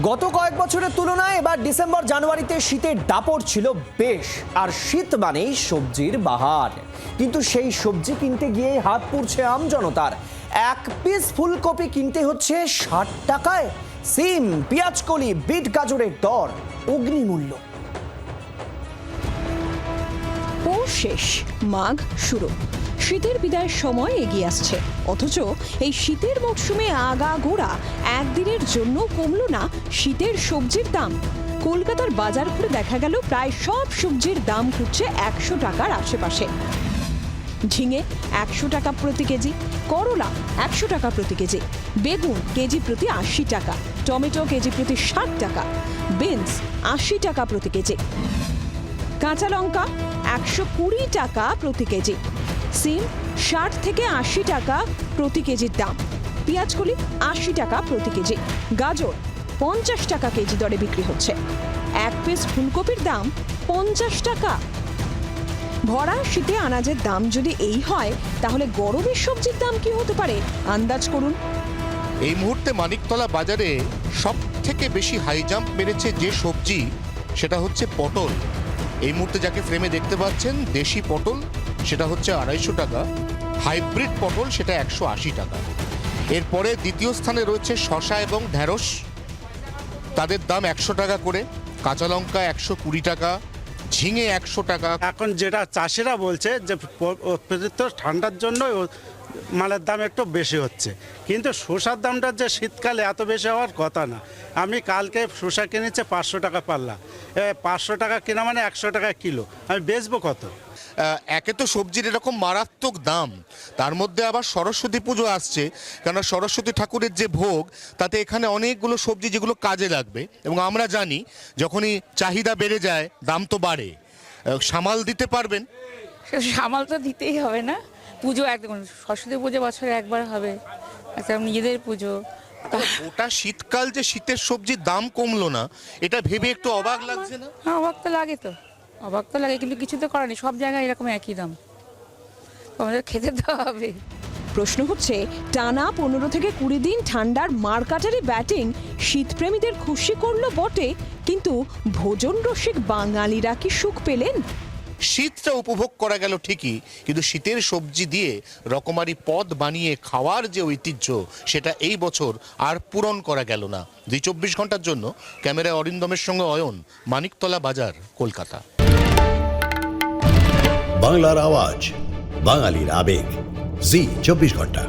গত কয়েক বছরের তুলনায় এবার ডিসেম্বর, জানুয়ারিতে শীতের দাপট ছিল বেশ, আর শীত মানেই সবজির বাহার। কিন্তু সেই সবজি কিনতে গিয়ে হাত পুড়ছে আমজনতার এক পিস ফুলকপি কিনতে হচ্ছে ষাট টাকায়। সিম, পেঁয়াজকলি, বিট গাজরের দর, অগ্নিমূল্য। পৌষ শেষ, মাঘ শুরু। শীতের বিদায়ের সময় এগিয়ে আসছে। অথচ এই শীতের মরশুমে আগা গোড়া একদিনের জন্য কমলো না শীতের সবজির দাম। কলকাতার বাজার ঘুরে দেখা গেল প্রায় সব সবজির দাম ঘুরছে একশো টাকার আশেপাশে। ঝিঙে একশো টাকা প্রতি কেজি, করলা একশো টাকা প্রতি কেজি, বেগুন কেজি প্রতি আশি টাকা, টমেটো কেজি প্রতি ষাট টাকা, বিনস আশি টাকা প্রতি কেজি, কাঁচা লঙ্কা একশো কুড়ি টাকা প্রতি কেজি সিম ষাট থেকে আশি টাকা প্রতি কেজির দাম। পেঁয়াজকলি আশি টাকা প্রতি কেজি। গাজর পঞ্চাশ টাকা কেজি দরে বিক্রি হচ্ছে। এক পিস ফুলকপির দাম পঞ্চাশ টাকা। ভরা শীতে আনাজের দাম যদি এই হয়, তাহলে গরমের সবজির দাম কি হতে পারে? আন্দাজ করুন। এই মুহূর্তে মানিকতলা বাজারে সব থেকে বেশি হাই জাম্প মেরেছে যে সবজি, সেটা হচ্ছে পটল। এই মুহূর্তে যাকে ফ্রেমে দেখতে পাচ্ছেন, দেশি পটল, সেটা হচ্ছে আড়াইশো টাকা। হাইব্রিড পটল, সেটা একশো আশি টাকা। এরপরে দ্বিতীয় স্থানে রয়েছে শশা এবং ঢ্যাঁড়স তাদের দাম একশো টাকা করে। কাঁচা লঙ্কা একশো কুড়ি টাকা। ঝিঙে একশো টাকা। এখন যেটা চাষিরা বলছে যে ঠান্ডার জন্য মালের দাম একটু বেশি হচ্ছে। কিন্তু শসার দামটা যে শীতকালে এত বেশি হওয়ার কথা না। আমি কালকে শসা কিনেছে পাঁচশো টাকা পাল্লা। পাঁচশো টাকা কেনা মানে একশো টাকা কিলো। আমি বেচবো কত? একে তো সবজির এরকম মারাত্মক দাম। তার মধ্যে আবার সরস্বতী পুজো আসছে। কেননা সরস্বতী ঠাকুরের যে ভোগ তাতে এখানে অনেকগুলো সবজি যেগুলো কাজে লাগবে। এবং আমরা জানি যখনই চাহিদা বেড়ে যায় দাম তো বাড়ে। সামাল দিতে পারবেন? সামাল তো দিতেই হবে না। পুজো একদম সরস্বতী পুজো বছরে একবার হবে একটা নিজেদের পুজো। ওটা শীতকাল যে শীতের সবজির দাম কমলো না এটা ভেবে একটু অবাক লাগছে না? হ্যাঁ অবাক তো লাগে তো অবাক তো লাগে কিন্তু কিছু তো করার নেই সব জায়গায় এরকম একই দাম। আমাদের খেতে তো হবে। প্রশ্ন হচ্ছে টানা পনেরো থেকে কুড়ি দিন ঠান্ডার মারকাটারি ব্যাটিং শীতপ্রেমীদের খুশি করল বটে কিন্তু ভোজন রসিক বাঙালিরা কি সুখ পেলেন? শীতটা উপভোগ করা গেল ঠিকই, কিন্তু শীতের সবজি দিয়ে রকমারি পদ বানিয়ে খাওয়ার যে ঐতিহ্য, সেটা এই বছর আর পূরণ করা গেল না। দুই চব্বিশ ঘণ্টার জন্য ক্যামেরায় অরিন্দমের সঙ্গে অয়ন, মানিকতলা বাজার, কলকাতা। বাংলার আওয়াজ, বাঙালির আবেগ, জি চব্বিশ ঘণ্টা।